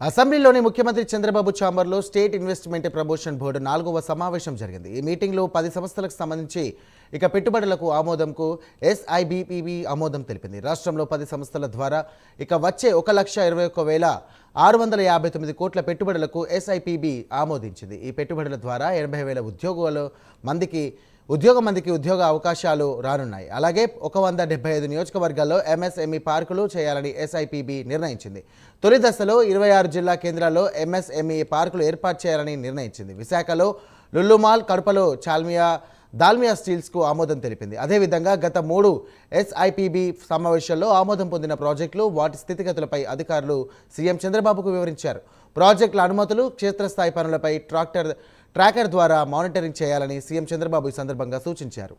అసెంబ్లీలోని ముఖ్యమంత్రి చంద్రబాబు ఛాంబర్లో state investment promotion board నాలుగవ సమావేశం జరిగింది. ఈ మీటింగ్లో పది సంస్థలకు సంబంధించి ఇక పెట్టుబడులకు ఆమోదంకు ఎస్ఐబిపిబి ఆమోదం తెలిపింది. రాష్ట్రంలో పది సంస్థల ద్వారా ఇక వచ్చే ఒక లక్ష ఇరవై ఒక్క వేల ఆరు వందల యాభై తొమ్మిది కోట్ల పెట్టుబడులకు ఎస్ఐపిబి ఆమోదించింది. ఈ పెట్టుబడుల ద్వారా ఎనభై వేల ఉద్యోగాలు మందికి ఉద్యోగ మందికి ఉద్యోగ అవకాశాలు రానున్నాయి. అలాగే ఒక వంద డెబ్బై ఐదు నియోజకవర్గాల్లో ఎంఎస్ఎంఈ పార్కులు చేయాలని ఎస్ఐపిబి నిర్ణయించింది. తొలి దశలో ఇరవై ఆరు జిల్లా కేంద్రాల్లో ఎంఎస్ఎంఈ పార్కులు ఏర్పాటు చేయాలని నిర్ణయించింది. విశాఖలో లుల్లుమాల్ కడపలో చాల్మియా దాల్మియా స్టీల్స్కు ఆమోదం తెలిపింది. అదేవిధంగా గత మూడు ఎస్ఐపిబి సమావేశాల్లో ఆమోదం పొందిన ప్రాజెక్టులు వాటి స్థితిగతులపై అధికారులు సీఎం చంద్రబాబుకు వివరించారు. ప్రాజెక్టుల అనుమతులు క్షేత్రస్థాయి పనులపై ట్రాక్టర్ ట్రాకర్ ద్వారా మానిటరింగ్ చేయాలని సీఎం చంద్రబాబు ఈ సందర్భంగా సూచించారు.